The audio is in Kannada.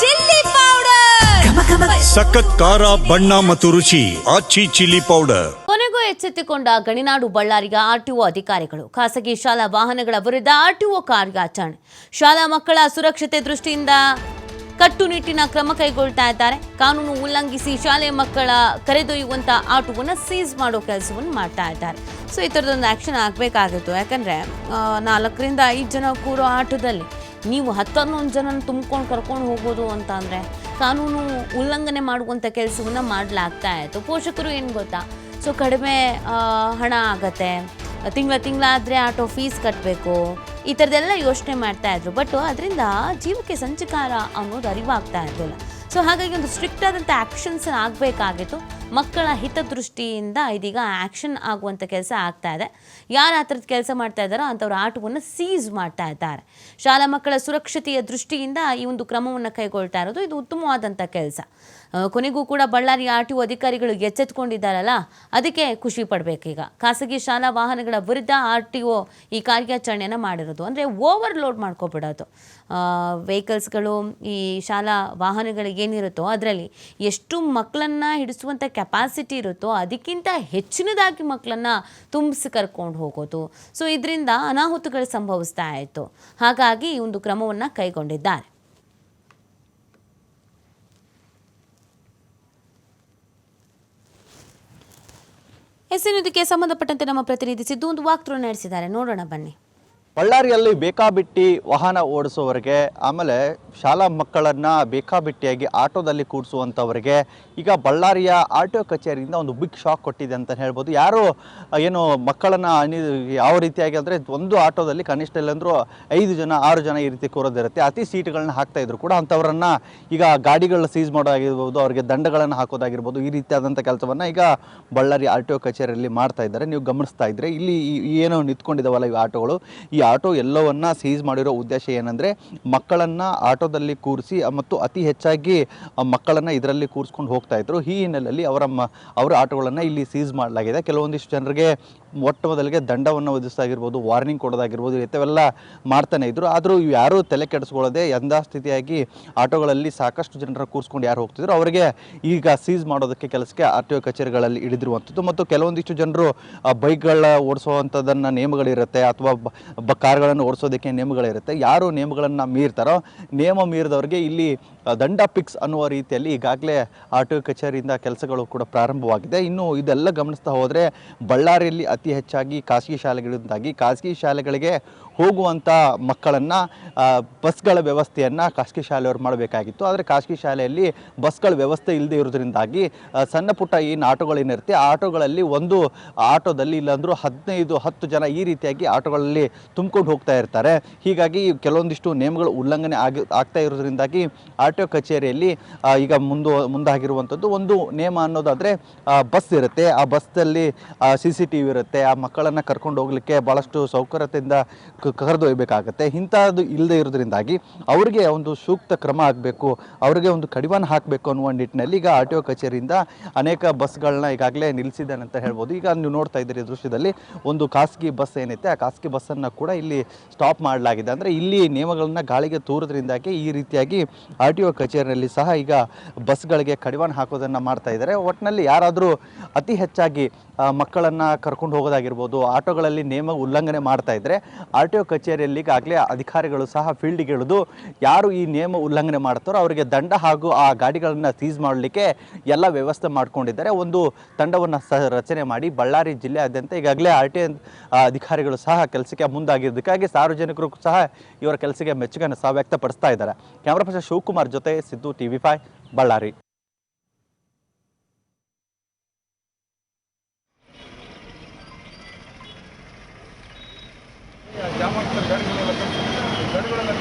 Chilli powder. ಸಖತ್ ಖಾರ ಬಣ್ಣ ಮತ್ತು ರುಚಿ ಆಚಿ ಚಿಲ್ಲಿ ಪೌಡರ್. ಕೊನೆಗೂ ಎಚ್ಚೆತ್ತುಕೊಂಡ ಗಣಿನಾಡು ಬಳ್ಳಾರಿಯ ಆರ್ಟಿಒ ಅಧಿಕಾರಿಗಳು ಖಾಸಗಿ ಶಾಲಾ ವಾಹನಗಳ ವಿರುದ್ಧ ಆರ್ಟಿಒ ಕಾರ್ಯಾಚರಣೆ. ಶಾಲಾ ಮಕ್ಕಳ ಸುರಕ್ಷತೆ ದೃಷ್ಟಿಯಿಂದ ಕಟ್ಟುನಿಟ್ಟಿನ ಕ್ರಮ ಕೈಗೊಳ್ತಾ ಇದ್ದಾರೆ. ಕಾನೂನು ಉಲ್ಲಂಘಿಸಿ ಶಾಲೆ ಮಕ್ಕಳ ಕರೆದೊಯ್ಯುವಂತ ಆಟೋವನ್ನು ಸೀಸ್ ಮಾಡೋ ಕೆಲಸವನ್ನು ಮಾಡ್ತಾ ಇದ್ದಾರೆ. ಸೊ ಈ ಥರದೊಂದು ಆ್ಯಕ್ಷನ್ ಆಗಬೇಕಾಗಿತ್ತು. ಯಾಕಂದರೆ ನಾಲ್ಕರಿಂದ ಐದು ಜನ ಕೂರೋ ಆಟೋದಲ್ಲಿ ನೀವು ಹತ್ತನ್ನೊಂದು ಜನನ ತುಂಬ್ಕೊಂಡು ಕರ್ಕೊಂಡು ಹೋಗೋದು ಅಂತ ಅಂದರೆ ಕಾನೂನು ಉಲ್ಲಂಘನೆ ಮಾಡುವಂಥ ಕೆಲಸವನ್ನು ಮಾಡಲಾಗ್ತಾ ಇತ್ತು. ಪೋಷಕರು ಏನು ಗೊತ್ತಾ? ಸೊ ಕಡಿಮೆ ಹಣ ಆಗತ್ತೆ. ತಿಂಗಳ ತಿಂಗಳಾದರೆ ಆಟೋ ಫೀಸ್ ಕಟ್ಟಬೇಕು ಈ ಥರದ್ದೆಲ್ಲ ಯೋಚನೆ ಮಾಡ್ತಾ ಇದ್ರು. ಬಟ್ ಅದರಿಂದ ಜೀವಕ್ಕೆ ಸಂಚಕಾರ ಅನ್ನೋದು ಅರಿವಾಗ್ತಾ ಇರಲಿಲ್ಲ. ಸೊ ಹಾಗಾಗಿ ಒಂದು ಸ್ಟ್ರಿಕ್ಟ್ ಆದಂಥ ಆ್ಯಕ್ಷನ್ಸ್ ಆಗಬೇಕಾಗಿತ್ತು. ಮಕ್ಕಳ ಹಿತದೃಷ್ಟಿಯಿಂದ ಇದೀಗ ಆ್ಯಕ್ಷನ್ ಆಗುವಂಥ ಕೆಲಸ ಆಗ್ತಾ ಇದೆ. ಯಾರು ಆ ಥರದ ಕೆಲಸ ಮಾಡ್ತಾ ಇದ್ದಾರೋ ಅಂಥವ್ರ ಆಟವನ್ನು ಸೀಸ್ ಮಾಡ್ತಾ ಇದ್ದಾರೆ. ಶಾಲಾ ಮಕ್ಕಳ ಸುರಕ್ಷತೆಯ ದೃಷ್ಟಿಯಿಂದ ಈ ಒಂದು ಕ್ರಮವನ್ನು ಕೈಗೊಳ್ತಾ ಇರೋದು ಇದು ಉತ್ತಮವಾದಂಥ ಕೆಲಸ. ಕೊನೆಗೂ ಕೂಡ ಬಳ್ಳಾರಿ ಆರ್ ಟಿ ಒ ಅಧಿಕಾರಿಗಳು ಎಚ್ಚೆತ್ಕೊಂಡಿದ್ದಾರಲ್ಲ, ಅದಕ್ಕೆ ಖುಷಿ ಪಡಬೇಕೀಗ. ಖಾಸಗಿ ಶಾಲಾ ವಾಹನಗಳ ವಿರುದ್ಧ ಆರ್ ಟಿ ಒ ಈ ಕಾರ್ಯಾಚರಣೆಯನ್ನು ಮಾಡಿರೋದು. ಅಂದರೆ ಓವರ್ ಲೋಡ್ ಮಾಡ್ಕೊಬಿಡೋದು ವೆಹಿಕಲ್ಸ್ಗಳು ಈ ಶಾಲಾ ವಾಹನಗಳಿಗೆ ಏನಿರುತ್ತೋ ಅದರಲ್ಲಿ ಎಷ್ಟು ಮಕ್ಕಳನ್ನು ಹಿಡಿಸುವಂಥ ಕೆಪಾಸಿಟಿ ಇರುತ್ತೋ ಅದಕ್ಕಿಂತ ಹೆಚ್ಚಿನದಾಗಿ ಮಕ್ಕಳನ್ನು ತುಂಬಿಸಿ ಕರ್ಕೊಂಡು ಹೋಗೋದು. ಸೊ ಇದರಿಂದ ಅನಾಹುತಗಳು ಸಂಭವಿಸ್ತಾ ಇತ್ತು. ಹಾಗಾಗಿ ಈ ಒಂದು ಕ್ರಮವನ್ನು ಕೈಗೊಂಡಿದ್ದಾರೆ. ಎಸ್ಸಿನದಕ್ಕೆ ಸಂಬಂಧಪಟ್ಟಂತೆ ನಮ್ಮ ಪ್ರತಿನಿಧಿ ಸಿದ್ದು ಒಂದು ವಾಕ್ತೃ ನಡೆಸಿದ್ದಾರೆ. ನೋಡೋಣ ಬನ್ನಿ. ಬಳ್ಳಾರಿಯಲ್ಲಿ ಬೇಕಾಬಿಟ್ಟಿ ವಾಹನ ಓಡಿಸೋವರಿಗೆ ಆಮೇಲೆ ಶಾಲಾ ಮಕ್ಕಳನ್ನು ಬೇಕಾಬಿಟ್ಟಿಯಾಗಿ ಆಟೋದಲ್ಲಿ ಕೂಡಿಸುವಂಥವರಿಗೆ ಈಗ ಬಳ್ಳಾರಿಯ ಆರ್ ಟಿ ಒ ಕಚೇರಿಯಿಂದ ಒಂದು ಬಿಗ್ ಶಾಕ್ ಕೊಟ್ಟಿದೆ ಅಂತ ಹೇಳ್ಬೋದು. ಯಾರು, ಏನು ಮಕ್ಕಳನ್ನು ಯಾವ ರೀತಿಯಾಗಿ ಅಂದರೆ ಒಂದು ಆಟೋದಲ್ಲಿ ಕನಿಷ್ಠ ಇಲ್ಲಂದ್ರೂ ಐದು ಜನ, ಆರು ಜನ ಈ ರೀತಿ ಕೂರೋದಿರುತ್ತೆ. ಅತಿ ಸೀಟ್ಗಳನ್ನ ಹಾಕ್ತಾ ಇದ್ರು ಕೂಡ ಅಂಥವರನ್ನು ಈಗ ಗಾಡಿಗಳನ್ನ ಸೀಸ್ ಮಾಡೋದಾಗಿರ್ಬೋದು, ಅವರಿಗೆ ದಂಡಗಳನ್ನು ಹಾಕೋದಾಗಿರ್ಬೋದು ಈ ರೀತಿಯಾದಂಥ ಕೆಲಸವನ್ನು ಈಗ ಬಳ್ಳಾರಿ ಆರ್ ಟಿ ಕಚೇರಿಯಲ್ಲಿ ಮಾಡ್ತಾ ಇದ್ದಾರೆ. ನೀವು ಗಮನಿಸ್ತಾ ಇದ್ರೆ ಇಲ್ಲಿ ಏನು ನಿಂತ್ಕೊಂಡಿದ್ದಾವಲ್ಲ ಈ ಆಟೋಗಳು. ಈ ಆಟೋ ಎಲ್ಲವನ್ನ ಸೀಸ್ ಮಾಡಿರೋ ಉದ್ದೇಶ ಏನಂದರೆ ಮಕ್ಕಳನ್ನು ಆಟೋದಲ್ಲಿ ಕೂರಿಸಿ, ಮತ್ತು ಅತಿ ಹೆಚ್ಚಾಗಿ ಮಕ್ಕಳನ್ನ ಇದರಲ್ಲಿ ಕೂರಿಸ್ಕೊಂಡು ಹೋಗ್ತಾ ಇದ್ರು. ಈ ಹಿನ್ನೆಲೆಯಲ್ಲಿ ಅವರ ಅವರ ಆಟೋಗಳನ್ನು ಇಲ್ಲಿ ಸೀಸ್ ಮಾಡಲಾಗಿದೆ. ಕೆಲವೊಂದಿಷ್ಟು ಜನರಿಗೆ ಮೊಟ್ಟ ಮೊದಲಿಗೆ ದಂಡವನ್ನು ವಿಧಿಸ್ತಾಗಿರ್ಬೋದು ವಾರ್ನಿಂಗ್ ಕೊಡೋದಾಗಿರ್ಬೋದು ಇಂಥವೆಲ್ಲ ಮಾಡ್ತಾನೆ ಇದ್ರು. ಆದರೂ ಇವು ಯಾರೂ ತಲೆ ಕೆಡಿಸ್ಕೊಳ್ಳದೆ ಸ್ಥಿತಿಯಾಗಿ ಆಟೋಗಳಲ್ಲಿ ಸಾಕಷ್ಟು ಜನರ ಕೂರಿಸ್ಕೊಂಡು ಯಾರು ಹೋಗ್ತಿದ್ರು, ಅವರಿಗೆ ಈಗ ಸೀಸ್ ಮಾಡೋದಕ್ಕೆ ಕೆಲಸಕ್ಕೆ ಆರ್ ಟಿ ಒ ಕಚೇರಿಗಳಲ್ಲಿ ಹಿಡಿದಿರುವಂಥದ್ದು ಮತ್ತು ಕೆಲವೊಂದಿಷ್ಟು ಜನರು ಬೈಕ್ಗಳ ಓಡಿಸುವಂಥದ್ದನ್ನು ನಿಯಮಗಳಿರುತ್ತೆ, ಅಥವಾ ಬ- ಕಾರ್ಗಳನ್ನು ಓಡಿಸೋದಕ್ಕೆ ನಿಯಮಗಳಿರುತ್ತೆ ಯಾರು ನಿಯಮಗಳನ್ನು ಮೀರ್ತಾರೋ, ನಿಯಮ ಮೀರಿದವ್ರಿಗೆ ಇಲ್ಲಿ ದಂಡ ಪಿಕ್ಸ್ ಅನ್ನುವ ರೀತಿಯಲ್ಲಿ ಈಗಾಗಲೇ ಆರ್ ಟಿ ಕಚೇರಿಯಿಂದ ಕೆಲಸಗಳು ಕೂಡ ಪ್ರಾರಂಭವಾಗಿದೆ. ಇನ್ನು ಇದೆಲ್ಲ ಗಮನಿಸ್ತಾ ಹೋದರೆ ಬಳ್ಳಾರಿಯಲ್ಲಿ ಅತಿ ಹೆಚ್ಚಾಗಿ ಖಾಸಗಿ ಶಾಲೆಗಳಿಂದಾಗಿ ಖಾಸಗಿ ಶಾಲೆಗಳಿಗೆ ಹೋಗುವಂಥ ಮಕ್ಕಳನ್ನು ಬಸ್ಗಳ ವ್ಯವಸ್ಥೆಯನ್ನು ಖಾಸಗಿ ಶಾಲೆಯವರು ಮಾಡಬೇಕಾಗಿತ್ತು. ಆದರೆ ಖಾಸಗಿ ಶಾಲೆಯಲ್ಲಿ ಬಸ್ಗಳ ವ್ಯವಸ್ಥೆ ಇಲ್ಲದೆ ಇರೋದ್ರಿಂದಾಗಿ ಸಣ್ಣ ಪುಟ್ಟ ಏನು ಆಟೋಗಳೇನಿರುತ್ತೆ ಆ ಆಟೋಗಳಲ್ಲಿ ಒಂದು ಆಟೋದಲ್ಲಿ ಇಲ್ಲಾಂದ್ರೂ ಹದಿನೈದು, ಹತ್ತು ಜನ ಈ ರೀತಿಯಾಗಿ ಆಟೋಗಳಲ್ಲಿ ತುಂಬಿಕೊಂಡು ಹೋಗ್ತಾ ಇರ್ತಾರೆ. ಹೀಗಾಗಿ ಕೆಲವೊಂದಿಷ್ಟು ನಿಯಮಗಳು ಉಲ್ಲಂಘನೆ ಆಗಿ, ಆಗ್ತಾ ಇರೋದ್ರಿಂದಾಗಿ ಆಟೋ ಕಚೇರಿಯಲ್ಲಿ ಈಗ ಮುಂದು ಮುಂದಾಗಿರುವಂಥದ್ದು ಒಂದು ನಿಯಮ ಅನ್ನೋದಾದರೆ ಬಸ್ ಇರುತ್ತೆ. ಆ ಬಸ್ಸಲ್ಲಿ ಸಿ ಸಿ ಟಿ ವಿ ಇರುತ್ತೆ. ಆ ಮಕ್ಕಳನ್ನು ಕರ್ಕೊಂಡು ಹೋಗಲಿಕ್ಕೆ ಭಾಳಷ್ಟು ಸೌಕರ್ಯತೆಯಿಂದ ಕರೆದೊಯ್ಯಬೇಕಾಗತ್ತೆ ಇಂಥದ್ದು ಇಲ್ಲದೆ ಇರೋದ್ರಿಂದಾಗಿ ಅವರಿಗೆ ಒಂದು ಸೂಕ್ತ ಕ್ರಮ ಆಗಬೇಕು, ಅವರಿಗೆ ಒಂದು ಕಡಿವಾಣ ಹಾಕಬೇಕು ಅನ್ನುವ ನಿಟ್ಟಿನಲ್ಲಿ ಈಗ ಆರ್ ಟಿ ಒ ಕಚೇರಿಯಿಂದ ಅನೇಕ ಬಸ್ಗಳನ್ನ ಈಗಾಗಲೇ ನಿಲ್ಲಿಸಿದ್ದಾನೆ ಅಂತ ಹೇಳ್ಬೋದು. ಈಗ ನೀವು ನೋಡ್ತಾ ಇದ್ದೀರಿ ದೃಶ್ಯದಲ್ಲಿ ಒಂದು ಖಾಸಗಿ ಬಸ್ ಏನೈತೆ ಆ ಖಾಸಗಿ ಬಸ್ಸನ್ನು ಕೂಡ ಇಲ್ಲಿ ಸ್ಟಾಪ್ ಮಾಡಲಾಗಿದೆ. ಅಂದರೆ ಇಲ್ಲಿ ನಿಯಮಗಳನ್ನು ಗಾಳಿಗೆ ತೂರೋದ್ರಿಂದಾಗಿ ಈ ರೀತಿಯಾಗಿ ಆರ್ ಟಿ ಒ ಕಚೇರಿಯಲ್ಲಿ ಸಹ ಈಗ ಬಸ್ಗಳಿಗೆ ಕಡಿವಾಣ ಹಾಕೋದನ್ನು ಮಾಡ್ತಾ ಇದ್ದಾರೆ. ಒಟ್ಟಿನಲ್ಲಿ ಯಾರಾದರೂ ಅತಿ ಹೆಚ್ಚಾಗಿ ಮಕ್ಕಳನ್ನು ಕರ್ಕೊಂಡು ಹೋಗೋದಾಗಿರ್ಬೋದು, ಆಟೋಗಳಲ್ಲಿ ನಿಯಮ ಉಲ್ಲಂಘನೆ ಮಾಡ್ತಾ ಇದ್ದರೆ ಆರ್ ಟಿ ಒ ಕಚೇರಿಯಲ್ಲಿ ಈಗಾಗಲೇ ಅಧಿಕಾರಿಗಳು ಸಹ ಫೀಲ್ಡ್ಗೆ ಇಳಿದು ಯಾರು ಈ ನಿಯಮ ಉಲ್ಲಂಘನೆ ಮಾಡ್ತಾರೋ ಅವರಿಗೆ ದಂಡ ಹಾಗೂ ಆ ಗಾಡಿಗಳನ್ನು ಸೀಸ್ ಮಾಡಲಿಕ್ಕೆ ಎಲ್ಲ ವ್ಯವಸ್ಥೆ ಮಾಡಿಕೊಂಡಿದ್ದಾರೆ. ಒಂದು ತಂಡವನ್ನು ರಚನೆ ಮಾಡಿ ಬಳ್ಳಾರಿ ಜಿಲ್ಲೆಯಾದ್ಯಂತ ಈಗಾಗಲೇ ಆರ್ ಟಿ ಅಧಿಕಾರಿಗಳು ಸಹ ಕೆಲಸಕ್ಕೆ ಮುಂದಾಗಿದ್ದಕ್ಕಾಗಿ ಸಾರ್ವಜನಿಕರು ಸಹ ಇವರ ಕೆಲಸಕ್ಕೆ ಮೆಚ್ಚುಗೆಯನ್ನು ಸಹ ವ್ಯಕ್ತಪಡಿಸ್ತಾ ಇದ್ದಾರೆ. ಕ್ಯಾಮ್ರಾ ಪರ್ಸನ್ ಶಿವಕುಮಾರ್ ಜೊತೆ Siddu T V five, Ballari. Jam ಗಾಡಿಗಳೆಲ್ಲ ಗಾಡಿಗಳೆಲ್ಲ